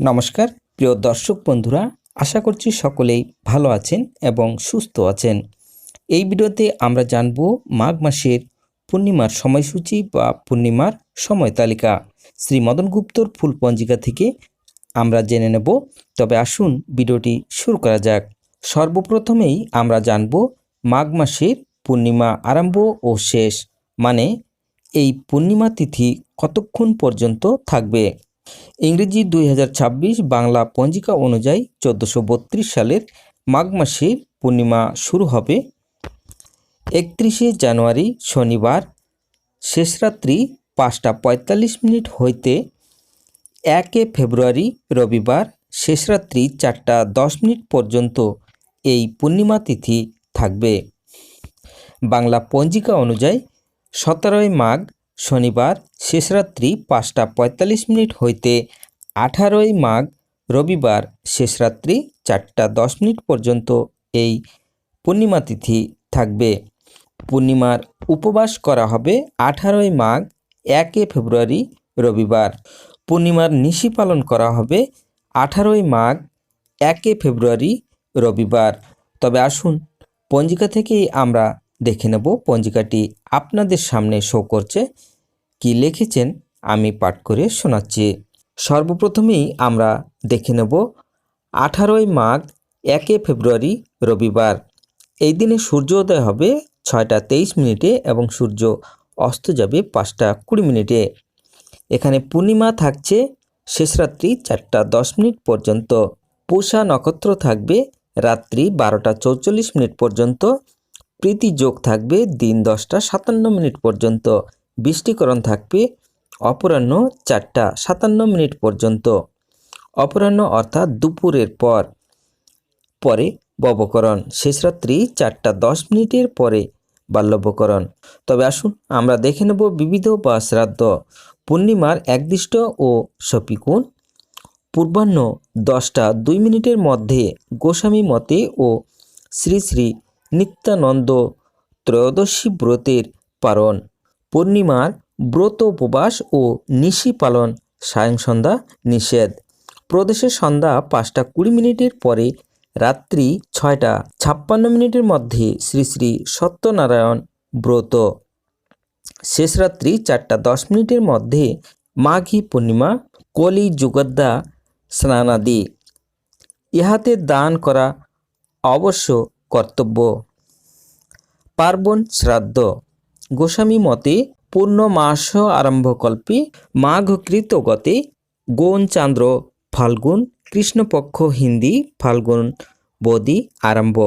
নমস্কার, প্রিয় দর্শক বন্ধুরা, আশা করছি সকলেই ভালো আছেন এবং সুস্থ আছেন। এই ভিডিওতে আমরা জানব মাঘ মাসের পূর্ণিমার সময়সূচি বা পূর্ণিমার সময় তালিকা। শ্রী মদন গুপ্তর ফুল পঞ্জিকা থেকে আমরা জেনে নেব। তবে আসুন ভিডিওটি শুরু করা যাক। সর্বপ্রথমেই আমরা জানব মাঘ মাসের পূর্ণিমা আরম্ভ ও শেষ। মানে এই পূর্ণিমা তিথি কতক্ষণ পর্যন্ত থাকবে? ইংরেজি দুই হাজার ছাব্বিশ বাংলা পঞ্জিকা অনুযায়ী চোদ্দোশো সালের মাঘ মাসের পূর্ণিমা শুরু হবে। একত্রিশে জানুয়ারি শনিবার শেষরাত্রি পাঁচটা পঁয়তাল্লিশ মিনিট হইতে একে ফেব্রুয়ারি রবিবার শেষরাত্রি চারটা দশ মিনিট পর্যন্ত এই পূর্ণিমা তিথি থাকবে। বাংলা পঞ্জিকা অনুযায়ী সতেরোই মাঘ শনিবার শেষরাত্রি পাঁচটা পঁয়তাল্লিশ মিনিট হইতে আঠারোই মাঘ, রবিবার শেষরাত্রি চারটা দশ মিনিট পর্যন্ত এই পূর্ণিমা তিথি থাকবে। পূর্ণিমার উপবাস করা হবে আঠারোই মাঘ, একে ফেব্রুয়ারি, রবিবার। পূর্ণিমার নিশি পালন করা হবে আঠারোই মাঘ, একে ফেব্রুয়ারি, রবিবার। তবে আসুন, পঞ্জিকা থেকেই আমরা দেখে নেব পঞ্জিকাটি আপনাদের সামনে শো করছে কি লিখেছেন আমি পাঠ করে শোনাচ্ছি। সর্বপ্রথমেই আমরা দেখে নেব, আঠারোই মাঘ, একে ফেব্রুয়ারি, রবিবার। এই দিনে সূর্যোদয় হবে ছয়টা তেইশ মিনিটে এবং সূর্য অস্ত যাবে পাঁচটা কুড়ি মিনিটে। এখানে পূর্ণিমা থাকছে শেষরাত্রি চারটা দশ মিনিট পর্যন্ত। পূষা নক্ষত্র থাকবে রাত্রি বারোটা চৌচল্লিশ মিনিট পর্যন্ত। প্রীতি যোগ থাকবে দিন দশটা সাতান্ন মিনিট পর্যন্ত। বৃষ্টিকরণ থাকবে অপরাহ্ন চারটা সাতান্ন মিনিট পর্যন্ত। অপরাহ্ন অর্থাৎ দুপুরের পর, পরে ববকরণ। শেষ রাত্রি চারটা দশ মিনিটের পরে বাল্যবকরণ। তবে আসুন আমরা দেখে নেব বিবিধ বা শ্রাদ্ধ। পূর্ণিমার একদিষ্ট ও সপিকুণ। পূর্বাহ্ন দশটা দুই মিনিটের মধ্যে গোস্বামী মতে ও শ্রী শ্রী নিত্যানন্দ ত্রয়োদশী ব্রতের পালন, পূর্ণিমার ব্রত উপবাস ও নিশি পালন, সায়ং সন্ধ্যা নিষেধ। প্রদেশের সন্ধ্যা পাঁচটা কুড়ি মিনিটের পরে রাত্রি ছয়টা ছাপ্পান্ন মিনিটের মধ্যে শ্রী শ্রী সত্যনারায়ণ ব্রত। শেষ রাত্রি চারটা দশ মিনিটের মধ্যে মাঘী পূর্ণিমা, কলি যুগদ্দা স্নানাদি। ইহাতে দান করা অবশ্য কর্তব্য। পার্বণ শ্রাদ্ধ। গোস্বামী মতে পূর্ণ মাস আরম্ভকল্পে মাঘকৃত গতে গোন চান্দ্র, ফাল্গুন, কৃষ্ণপক্ষ হিন্দি, ফাল্গুন বদি আরম্ভ।